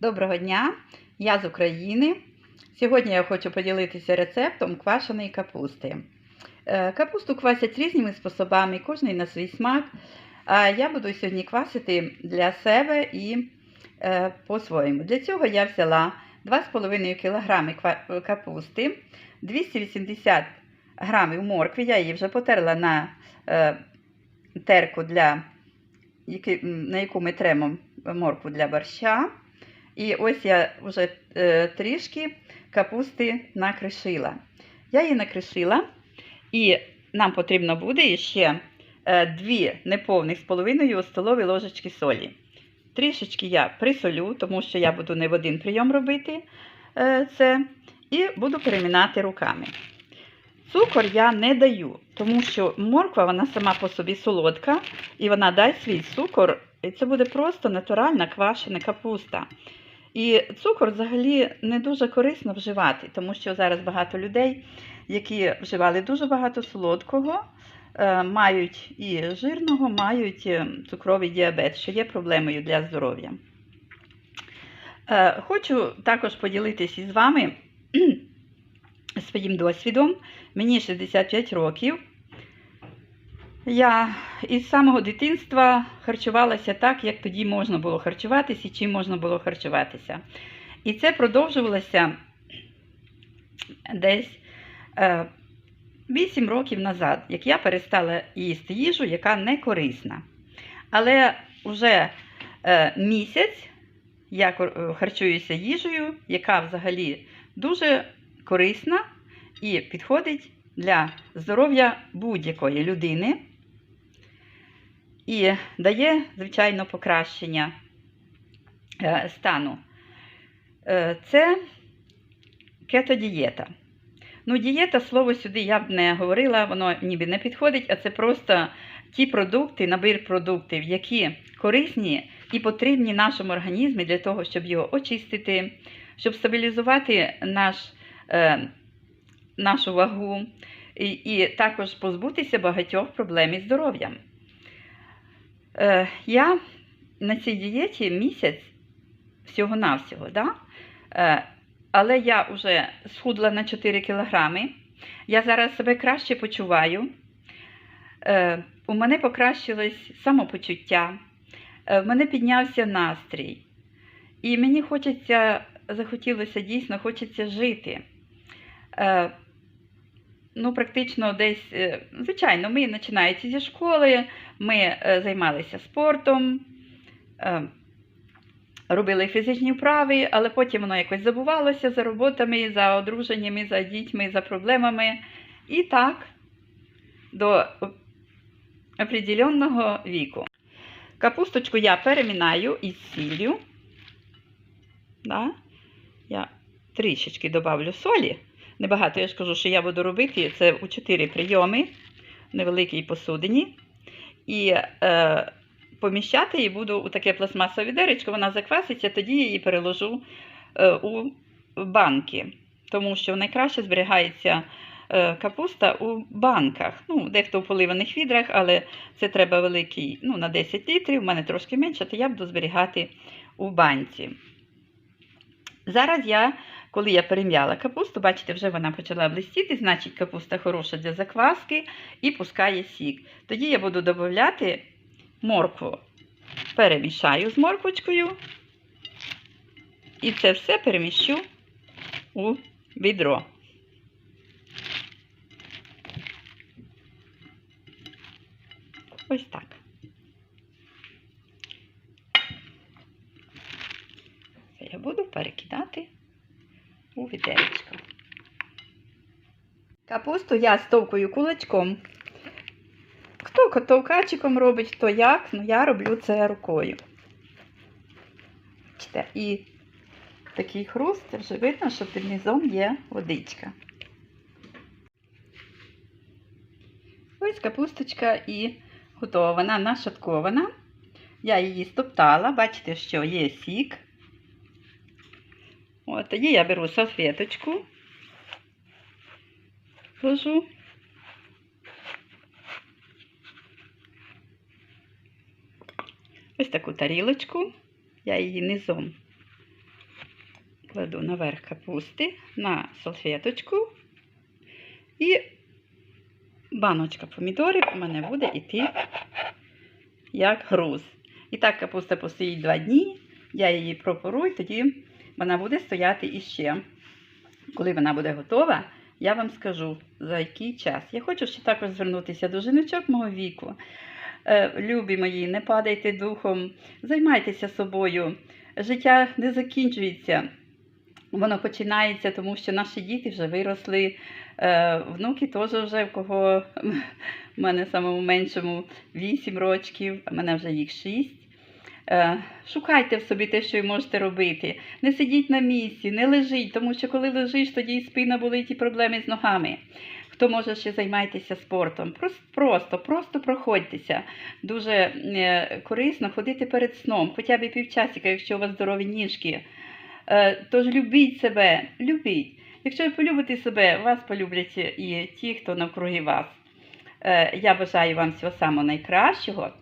Доброго дня! Я з України. Сьогодні я хочу поділитися рецептом квашеної капусти. Е, Капусту квасять різними способами, кожний на свій смак. А я буду сьогодні квасити для себе і е, по-своєму. Для цього я взяла 2,5 кг капусти, 280 грамів моркви. Я її вже потерла на е, терку, для, на яку ми тремо моркву для борща. І ось я вже е, трішки капусти накришила. Я її накришила, і нам потрібно буде ще е, дві неповних з половиною столові ложечки солі. Трішечки я присолю, тому що я буду не в один прийом робити е, це, і буду перемінати руками. Цукор я не даю, тому що морква вона сама по собі солодка, і вона дасть свій цукор, і це буде просто натуральна квашена капуста. І цукор взагалі не дуже корисно вживати, тому що зараз багато людей, які вживали дуже багато солодкого, е, мають і жирного, мають е, цукровий діабет, що є проблемою для здоров'я. Е, Хочу також поділитися із вами своїм досвідом. Мені 65 років. Я із самого дитинства харчувалася так, як тоді можна було харчуватися і чим можна було харчуватися. І це продовжувалося десь е, 8 років назад, як я перестала їсти їжу, яка не корисна. Але вже е, місяць я е, харчуюся їжею, яка взагалі дуже корисна і підходить для здоров'я будь-якої людини і дає, звичайно, покращення е, стану. Е, Це кетодієта. Ну, дієта, слово сюди я б не говорила, воно ніби не підходить, а це просто ті продукти, набір продуктів, які корисні і потрібні нашому організмі для того, щоб його очистити, щоб стабілізувати наш, е, нашу вагу і, і також позбутися багатьох проблем із здоров'ям. Е, я на цій дієті місяць всього-навсього, да? е, але я вже схудла на 4 кілограми. Я зараз себе краще почуваю. Е, у мене покращилось самопочуття, е, в мене піднявся настрій. І мені хочеться, захотілося дійсно, хочеться жити. Е, ну, практично десь, е, звичайно, ми починається зі школи, ми е, займалися спортом, е, робили фізичні вправи, але потім воно якось забувалося за роботами, за одруженнями, за дітьми, за проблемами. І так, до определенного віку. Капусточку я перемінаю із сіллю. Да? Я трішечки добавлю солі. Небагато я ж кажу, що я буду робити це у 4 прийоми невеликій посудині. І е, поміщати її буду у таке пластмасове відеречко, вона закваситься, тоді я її переложу е, у банки. Тому що найкраще зберігається е, капуста у банках. Ну, дехто в поливаних відрах, але це треба великий, ну, на 10 літрів, у мене трошки менше, то я буду зберігати у банці. Зараз я, коли я перем'яла капусту, бачите, вже вона почала блистіти, значить капуста хороша для закваски і пускає сік. Тоді я буду додати моркву. Перемішаю з морквочкою. І це все переміщу у відро. Ось так. Я буду перекидати у відеречко. Капусту я стовкую кулачком. Хто товкачиком робить, хто як, ну я роблю це рукою. І такий хруст, вже видно, що під низом є водичка. Ось капусточка і готова. Вона нашаткована. Я її стоптала, бачите, що є сік. От, тоді я беру салфеточку, ложу. Ось таку тарілочку. Я її низом кладу наверх капусти на салфеточку і баночка помідорів у мене буде йти як груз. І так капуста постоїть два дні, я її пропорую, тоді вона буде стояти іще. Коли вона буде готова, я вам скажу за який час. Я хочу ще також звернутися до жіночок мого віку. Е, Любі мої, не падайте духом, займайтеся собою. Життя не закінчується. Воно починається, тому що наші діти вже виросли, е, внуки теж вже в кого в мене самому меншому 8 років, а мене вже їх 6. Е, Шукайте в собі те, що ви можете робити. Не сидіть на місці, не лежіть, тому що коли лежиш, тоді і спина болить і проблеми з ногами. Хто може ще займайтеся спортом? Просто, просто, проходьтеся. Дуже е, корисно ходити перед сном, хоча б півчасика, якщо у вас здорові ніжки. Е, Тож любіть себе, любіть. Якщо ви полюбите себе, вас полюблять і ті, хто навкруги вас. Я бажаю вам всього самого найкращого.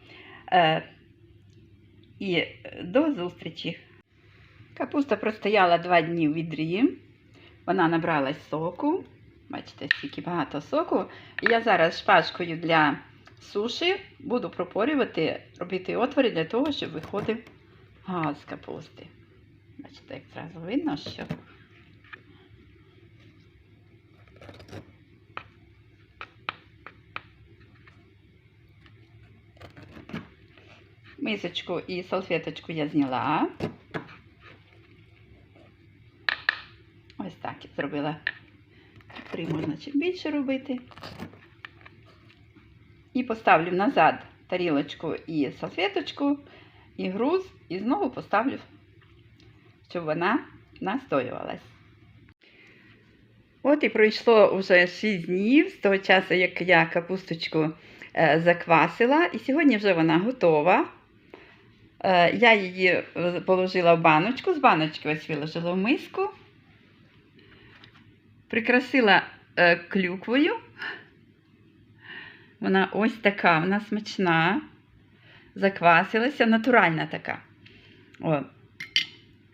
Е, І до зустрічі. Капуста простояла два дні в відрі. Вона набралась соку. Бачите, скільки багато соку. Я зараз шпажкою для суші буду пропорювати, робити отвори для того, щоб виходив газ з капусти. Бачите, як зразу видно, що мисочку і салфеточку я зняла. Ось так я зробила. Три можна чим більше робити. І поставлю назад тарілочку і салфеточку, і груз, і знову поставлю, щоб вона настоювалась. От і пройшло вже 6 днів з того часу, як я капусточку е, заквасила, і сьогодні вже вона готова. Е, я її е, положила в баночку, з баночки ось виложила в миску, прикрасила е, клюквою. Вона ось така, вона смачна, заквасилася, натуральна така.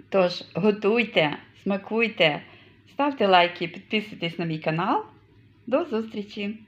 Тож, готуйте, смакуйте, ставте лайки, підписуйтесь на мій канал. До зустрічі!